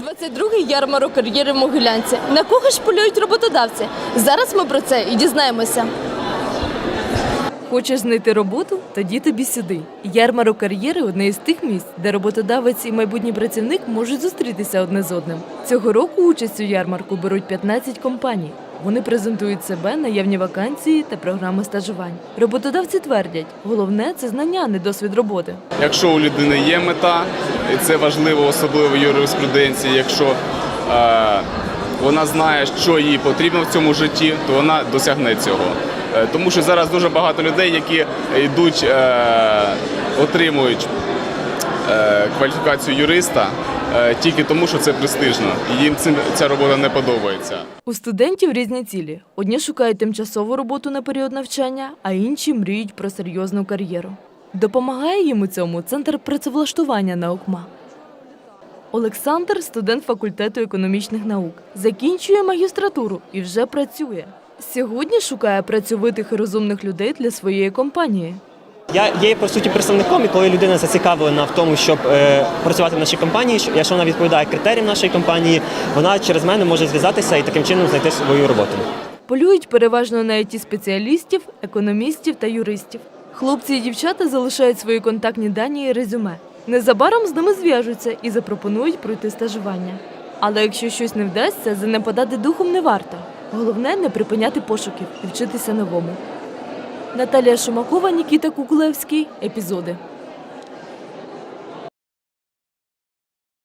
22-й ярмарок кар'єри в Могилянці. На кого ж полюють роботодавці? Зараз ми про це і дізнаємося. Хочеш знайти роботу? Тоді тобі сюди. Ярмарок кар'єри одне із тих місць, де роботодавець і майбутній працівник можуть зустрітися одне з одним. Цього року участь у ярмарку беруть 15 компаній. Вони презентують себе, наявні вакансії та програми стажувань. Роботодавці твердять, головне це знання, а не досвід роботи. Якщо у людини є мета, і це важливо, особливо юриспруденції, якщо е, вона знає, що їй потрібно в цьому житті, то вона досягне цього. Е, тому що зараз дуже багато людей, які йдуть, е, отримують е, кваліфікацію юриста е, тільки тому, що це престижно, і їм ця робота не подобається. У студентів різні цілі. Одні шукають тимчасову роботу на період навчання, а інші мріють про серйозну кар'єру. Допомагає їм у цьому центр працевлаштування наукма. Олександр студент факультету економічних наук, закінчує магістратуру і вже працює. Сьогодні шукає працьовитих і розумних людей для своєї компанії. Я є по суті представником, і коли людина зацікавлена в тому, щоб е, працювати в нашій компанії, що- якщо вона відповідає критеріям нашої компанії, вона через мене може зв'язатися і таким чином знайти свою роботу. Полюють переважно на it спеціалістів, економістів та юристів. Хлопці і дівчата залишають свої контактні дані і резюме. Незабаром з ними зв'яжуться і запропонують пройти стажування. Але якщо щось не вдасться, занепадати духом не варто. Головне не припиняти пошуків і вчитися новому. Наталія Шумакова, Нікіта Кукулевський. Епізоди.